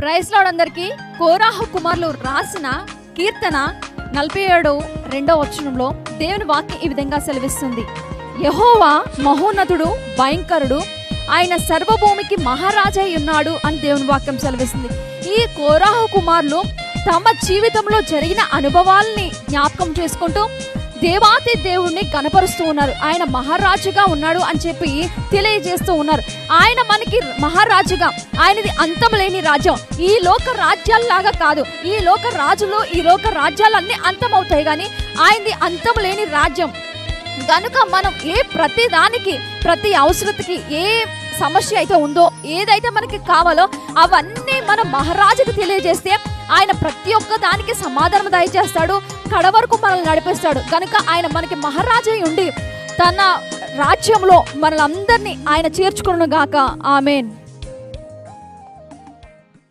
Price అందరికి. కోరాహు కుమారులు రాసిన కీర్తన నలభై ఏడు రెండో వచనంలో దేవుని వాక్యం ఈ విధంగా సెలవిస్తుంది. యహోవా మహోన్నతుడు భయంకరుడు ఆయన సర్వభూమికి మహారాజై ఉన్నాడు అని దేవుని వాక్యం సెలవిస్తుంది. ఈ కోరాహు కుమారులు తమ జీవితంలో జరిగిన అనుభవాల్ని జ్ఞాపకం చేసుకుంటూ దేవాతి దేవుణ్ణి కనపరుస్తూ ఉన్నారు. ఆయన మహారాజుగా ఉన్నాడు అని చెప్పి తెలియజేస్తూ ఉన్నారు. ఆయన మనకి మహారాజుగా ఆయనది అంతం లేని రాజ్యం. ఈ లోక రాజ్యాల్లాగా కాదు. ఈ లోక రాజులు ఈ లోక రాజ్యాలన్నీ అంతమవుతాయి కానీ ఆయనది అంతం లేని రాజ్యం. కనుక మనం ఏ ప్రతి దానికి ప్రతి అవసరతకి ఏ సమస్య అయితే ఉందో ఏదైతే మనకి కావాలో అవన్నీ మన మహారాజుకి తెలియజేస్తే ఆయన ప్రతి ఒక్క దానికి సమాధానం దయచేస్తాడు కడ వరకు మనల్ని నడిపిస్తాడు. కనుక ఆయన మనకి మహారాజు ఉండి తన రాజ్యంలో మనలందరినీ ఆయన చేర్చుకును గాక ఆమెన్.